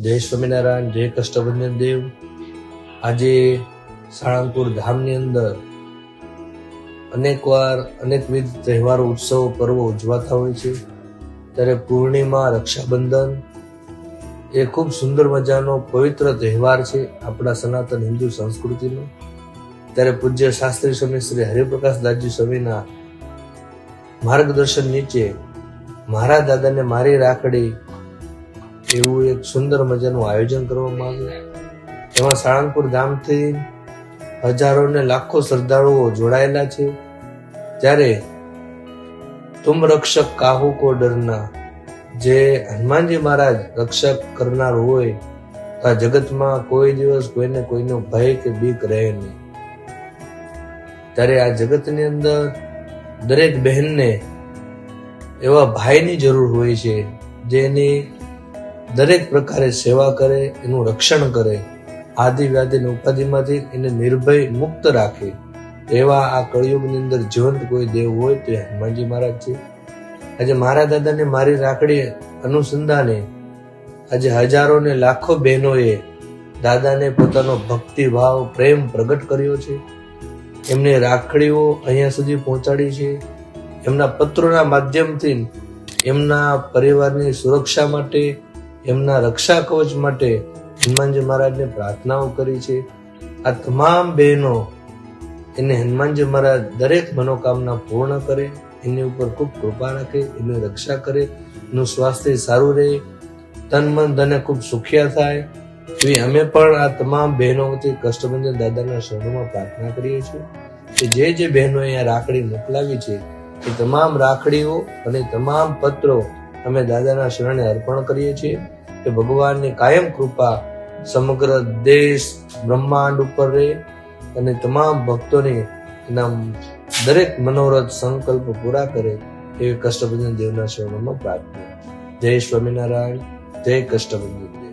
જય સ્વામિનારાયણ, જય કષ્ટભંજન દેવ. આજે સાળંગપુર ધામની અંદર અનેકવાર, અનેકવિધ તહેવારો, ઉત્સવો, પર્વો ઉજવાતા હોય છે. ત્યારે પૂર્ણિમા, રક્ષાબંધન એ ખૂબ સુંદર મજાનો પવિત્ર તહેવાર છે આપણા સનાતન હિન્દુ સંસ્કૃતિનો. ત્યારે પૂજ્ય શાસ્ત્રી સ્વામી શ્રી હરિપ્રકાશ દાસજી સ્વામીના માર્ગદર્શન નીચે મારા દાદાને મારી રાખડી એવું એક સુંદર મજાનું આયોજન કરવામાં આવ્યું. એમાં સાળંગપુર ધામથી હજારો ને લાખો શ્રદ્ધાળુઓ જોડાયેલા છે. ત્યારે તુમ રક્ષક કાહુ કો ડરના જે હનુમાનજી મહારાજ રક્ષક કરનાર હોય, તો આ જગતમાં કોઈ દિવસ કોઈને કોઈનો ભય કે બીક રહે નહીં. ત્યારે આ જગતની અંદર દરેક બહેનને એવા ભાઈની જરૂર હોય છે, જેની દરેક પ્રકારે સેવા કરે, એનું રક્ષણ કરે આદિ વ્યાધિની ઉપાધિમાંથી એને નિર્ભય મુક્ત રાખે, એવા આ કળિયુગની અંદર જીવંત કોઈ દેવ હોય તો હનુમાનજી મહારાજ છે. આજે મારા દાદાને મારી રાખડી અનુસંધાને આજે હજારો ને લાખો બહેનોએ દાદાને પોતાનો ભક્તિ ભાવ, પ્રેમ પ્રગટ કર્યો છે. એમને રાખડીઓ અહીંયા સુધી પહોંચાડી છે. એમના પત્રોના માધ્યમથી એમના પરિવારની સુરક્ષા માટે એમના રક્ષા કવચ માટે હનુમાનજી મહારાજને પ્રાર્થનાઓ કરી છે. આ તમામ બહેનો એને હનુમાનજી મહારાજ દરેક મનોકામના પૂર્ણ કરે, એની ઉપર ખૂબ કૃપા રાખે, એની રક્ષા કરે, એનું સ્વાસ્થ્ય સારું રહે, તન મન ધને ખૂબ સુખિયા થાય. એવી અમે પણ આ તમામ બહેનો વતી કષ્ટભંજન દાદાના શરણોમાં પ્રાર્થના કરીએ છીએ કે જે જે બહેનો અહીંયા રાખડી મોકલાવી છે, એ તમામ રાખડીઓ અને તમામ પત્રો અમે દાદાના શરણે અર્પણ કરીએ છીએ. કે ભગવાનની કાયમ કૃપા સમગ્ર દેશ બ્રહ્માંડ ઉપર રહે અને તમામ ભક્તોને એના દરેક મનોરથ સંકલ્પ પૂરા કરે એવી કષ્ટભંજન દેવના શરણોમાં પ્રાર્થના. જય સ્વામિનારાયણ, જય કષ્ટભંજન દેવ.